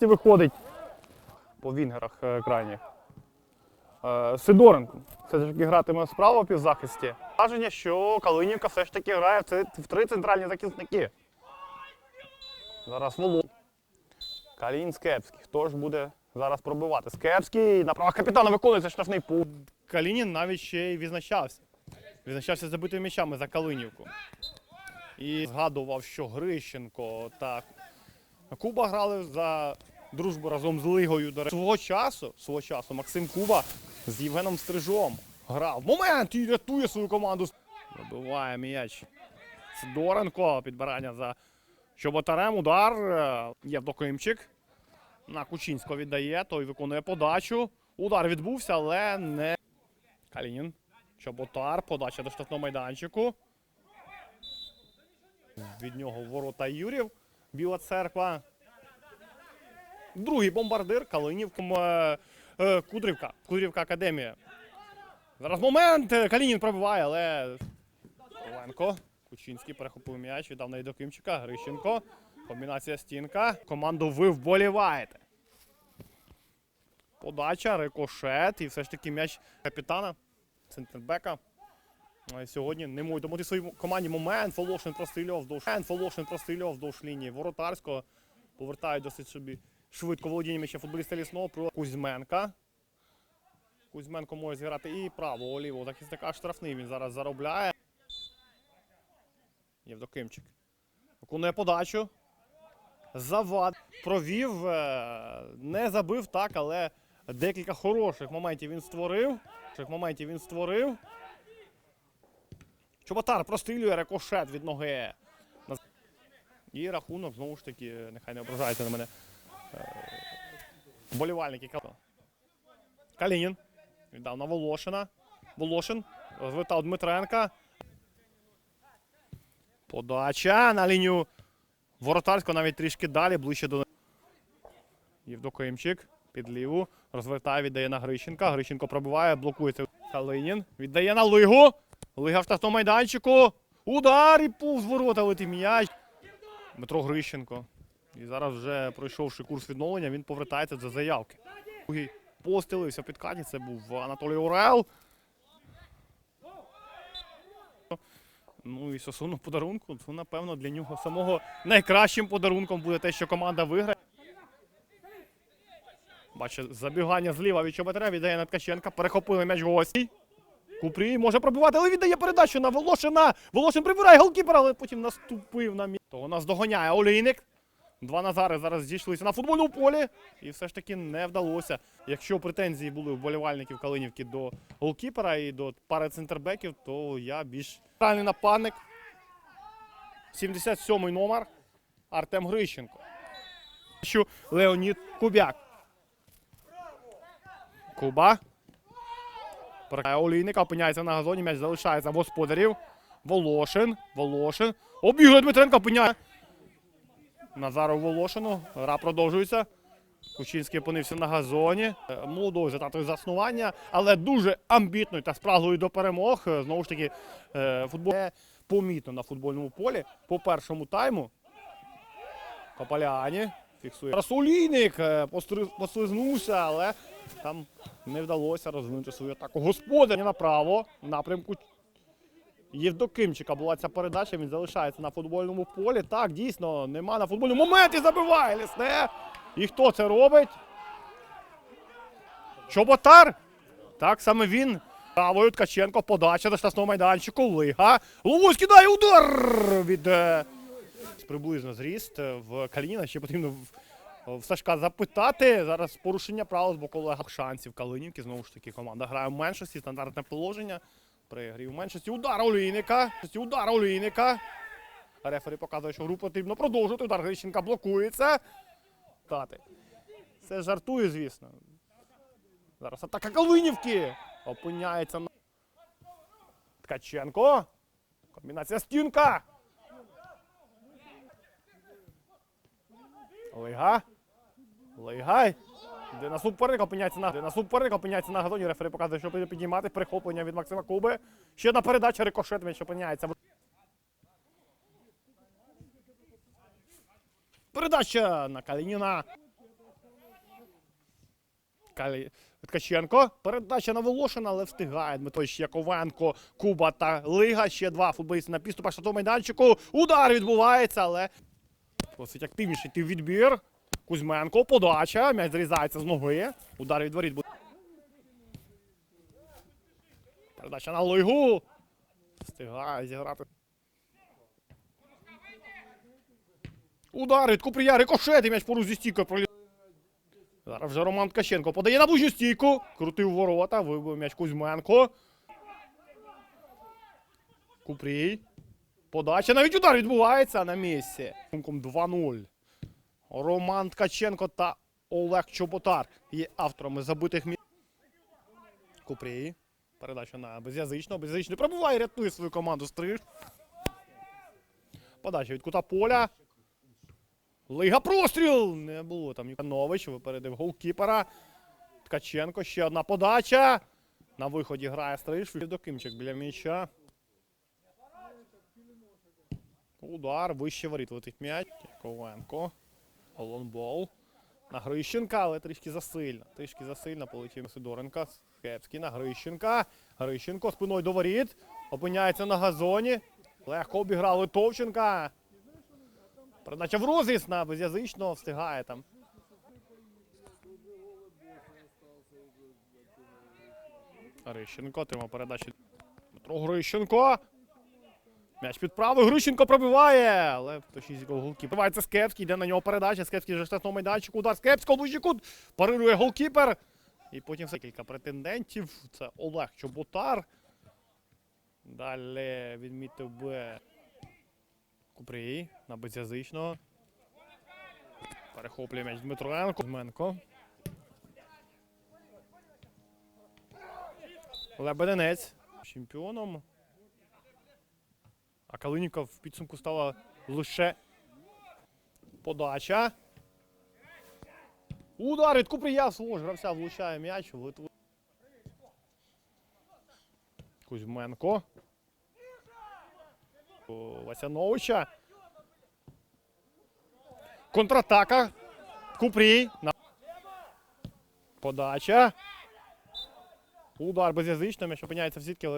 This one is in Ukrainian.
виходить по вінгерах е, крайніх. Е, Сидоренко все ж таки гратиме справа півзахисті. Враження, що Калинівка все ж таки грає в три центральні захисники. Зараз Володь. Калін Скепський. Хто ж буде зараз пробивати? Скепський на правах капітана виконується штрафний пункт. Калінін навіть ще й відзначався. Відзначався забитими м'ячами за Калинівку. І згадував, що Грищенко та Куба грали за дружбу разом з Лигою. До речі. Свого часу, свого часу Максим Куба з Євгеном Стрижом грав. Момент і рятує свою команду. Вибиває м'яч. Сидоренко. Підбирання за Чоботарем. Удар. Євдокимчик. На Кучинського віддає, той виконує подачу. Удар відбувся, але не. Калінін. Чоботар. Подача до штрафного майданчику. Від нього ворота Юрів. Біла церква. Другий бомбардир Калинів. Е, е, Кудрівка. Кудрівка Академія. Зараз момент. Калінін пробиває, але. Оленко. Кучинський перехопив м'яч, віддав на Єдокимчика. Грищенко. Комбінація стінка. Команду ви вболіваєте. Подача, рикошет. І все ж таки м'яч капітана. Центрбека. І Сьогодні не можуть домогти своїй команді момент. Волошин прострільов вздовж. Момент Волошин прострільов вздовж лінії воротарського. Повертають досить собі швидко володіння м'яча футболіста лісного Кузьменка. Кузьменко може зіграти і правого лівого захисника штрафний. Він зараз заробляє. Євдокимчик. Виконує подачу. Завад. Провів. е, Не забив так, але декілька хороших моментів він створив. Моментів він створив. Чоботар прострілює рикошет від ноги. І рахунок, знову ж таки, нехай не ображається на мене. е, Вболівальники. Калінін. Віддав на Волошина. Волошин. Розвитав Дмитренка. Подача на лінію Воротарського навіть трішки далі, ближче до. Євдокимчик під ліву. Розвертає, віддає на Грищенка. Грищенко пробиває, блокується. Калинін. Віддає на Лигу. Лига в штрафному майданчику. Удар і повз ворота летить м'яч. Дмитро Грищенко. І зараз, вже пройшовши курс відновлення, він повертається до заявки. Другий постелився під каті. Це був Анатолій Орел. Ну і стосовно подарунку, то напевно для нього самого найкращим подарунком буде те, що команда виграє. Бачить, забігання зліва від Чоботаря, віддає на Ткаченка, перехопили м'яч гості. Купрій може пробивати, але віддає передачу на Волошина. Волошин прибирає голкіпера, але потім наступив на м'яч. Того нас доганяє Олійник. Два Назари зараз зійшлися на футбольному полі. І все ж таки не вдалося. Якщо претензії були у вболівальників Калинівки до голкіпера і до пари центрбеків, то я більш правильний нападник. 77-й номер Артем Грищенко. Леонід Кубяк. Куба. Олійника, опиняється на газоні, м'яч залишається в господарів. Волошин. Волошин. Обігрує Дмитренко, опиняє. Назару Волошину. Гра продовжується. Кучинський опинився на газоні. Молодою за заснування, але дуже амбітною та спраглою до перемог. Знову ж таки, е, футбол помітно на футбольному полі. По першому тайму. Копаляні. Фіксує. Расулійник е, послизнувся, але там не вдалося розвинути свою атаку. Господар направо. в Напрямку Євдокимчика була ця передача. Він залишається на футбольному полі. Так, дійсно, нема на футбольному моменті. Забиває лісне. І хто це робить? Чоботар. Так саме він. Правою Ткаченко. Подача до штрафного майданчику. Лига. Лугусь кидає удар від. е, Приблизно зріст е, в Калініна. Ще потрібно в, в Сашка запитати. Зараз порушення правил з боку Олега шансів Калинівки. Знову ж таки, команда грає в меншості. Стандартне положення. При грі в меншості. Удар Олійника. Удар Олійника. Рефері показує, що гру потрібно продовжувати. Удар Грищенка блокується. Тати. Це жартує, звісно. Зараз атака Калинівки. Опиняється на. Ткаченко. Комбінація стінка. Лига. Лига. Де на суперник опиняється на де на суперник опиняється на газоні. Рефері показує, що потрібно піднімати прихоплення від Максима Куби. Ще одна передача рикошет м'яч опиняється. Передача на Калініна. Калі... Ткаченко. Передача на Волошина, але встигає Дмитро Яковенко, Куба та Лига. Ще два футболісти на підступах штату майданчику. Удар відбувається, але досить активніший ти відбір. Кузьменко, подача. М'яч зрізається з ноги. Удар від воріт буде. Передача на Лигу. Встигає зіграти. Удар від Купрія, рикошет, і м'яч поруч зі стійкою пролітає. Зараз вже Роман Ткаченко подає на ближню стійку. Крутив ворота, вибив м'яч Кузьменко. Купрій. Подача. Навіть удар відбувається на місці. Рахунком 2-0. Роман Ткаченко та Олег Чоботар є авторами забитих місць. Купрій. Передача на безязичного. Безязичний пробуває, рятує свою команду стриж. Подача від кута поля. Лига простріл! Не було там Юканович, випередив голкіпера. Ткаченко, ще одна подача. На виході грає Стриж. Докимчик біля м'яча. Удар, вище воріт летить м'яч. Ковенко. Лонбол. На Грищенка, але трішки засильно. Трішки засильно полетів Сидоренка. Скепський на Грищенка. Грищенко спиною до воріт. Опиняється на газоні. Легко обіграли Товченка. Передача в розріз на безязичного встигає там. Грищенко отримав передачу. Дмитро Грищенко. М'яч під правою. Грищенко пробиває. Але точніше голкіпер. Пробивається Скепський, йде на нього передача. Скепський вже штатного майданчику. Удар Скепського, ближній кут. Парирує голкіпер. І потім все кілька претендентів. Це Олег Чоботар. Далі відмітив би Купрій на безязичного. Перехоплює м'яч Дмитроенко. Кузьменко. Лебеденець. Чемпіоном. А Калиніка в підсумку стала лише подача. Удар від Купрія свого ж гравця влучає м'яч. Кузьменко. Васяновича. Контратака. Купрій. Подача. Удар безязично, м'яч опиняється в сітки, але